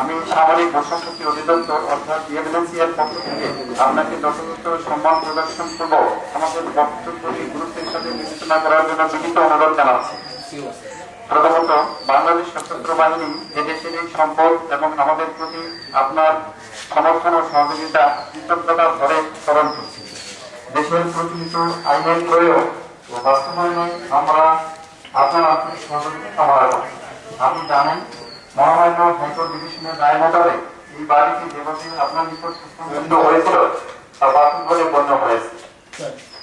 আমি সামরিক বর্ষাশক্তি অধিদপ্তর অর্থাৎ ডিএমএনসিএর পক্ষ থেকে আপনাকে যথাযথ সম্মান প্রদর্শন করব। আমাদের বক্তব্যটি গুরুত্বের সাথে বিবেচনা করার জন্য বিনীত অনুরোধ জানাচ্ছি। প্রথমত, বাংলাদেশ সশস্ত্র বাহিনী এদেশের এই সম্পদ এবং আমাদের প্রতি আপনার সমর্থন ও সহযোগিতা কৃতজ্ঞতা ধরে স্মরণ করছি। দেশের প্রচলিত আইনের প্রয়োগ ও বাস্তবায়নে আমরা আপনার আন্তরিক সহযোগিতা করছি আপনি জানেন মহামান্য হাইকোর্ট ডিভিশনের রায় মোতাবেক এই বাড়িটি যেভাবে আপনার নিকট সুসংবদ্ধ হয়েছিল তা বাতিল বলে গণ্য হয়েছে।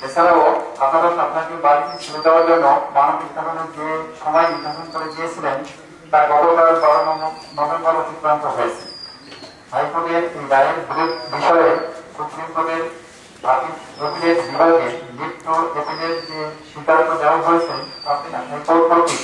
এছাড়াও আদালত আপনাকে বাড়িতে ছেড়ে দেওয়ার জন্য মানবিক কারণে যে সময় নির্ধারণ করে দিয়েছিলেন, তা গতকাল বারো নভেম্বর অতিক্রান্ত হয়েছে। হাইকোর্টের এই রায়ের বিষয়ে সুপ্রিম কোর্টের বিভাগে লিপ্ত এপিলের যে স্বীকারত দেওয়া হয়েছে তাতে হাইকোর্ট কর্তৃক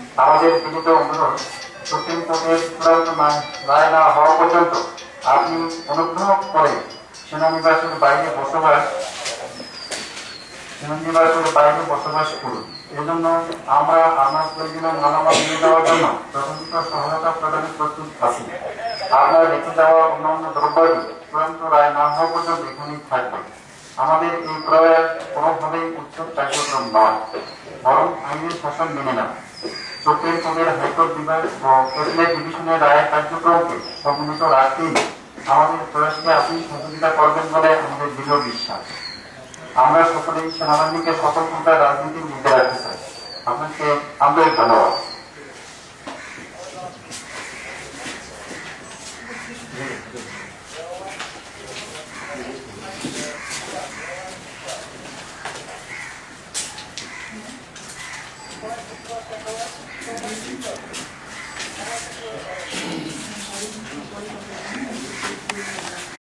আমাদের বিনীত অনুরোধ সুপ্রিম কোর্টের চূড়ান্ত না- রায় না হওয়া পর্যন্ত আপনি অনুগ্রহ করে সেনানিবাসের বাইরে বসবাস, সেনানিবাসের বাইরে বসবাস করুন। এজন্য আমরা আপনার প্রয়োজনীয় মালামাল নিয়ে যাওয়ার জন্য যথাযথ সহায়তা প্রদানে প্রস্তুত আছি। আপনার রেখে যাওয়া অন্যান্য দ্রব্যাদি চূড়ান্ত রায় না হওয়া পর্যন্ত এখানেই থাকবে। আমাদের এই প্রয়াস কোনোভাবেই উচ্চ কার্যক্রম নয়, বরং আইনের শাসন মেনে নেওয়া। সুপ্রিম হাইকোর্ট বিভাগ কেটলেট ডিভিশনের রায়ের কার্যক্রমকে সমন্বিত রাখতেই আমাদের প্রয়াসকে আপনি সহযোগিতা করবেন বলে আমাদের দৃঢ় বিশ্বাস আমরা সকলেই সেনাবাহিনীকে সকল প্রকার রাজনীতির নিতে রাখতে চাই আপনাকে আন্তরিক ধন্যবাদ Thank you. Thank you.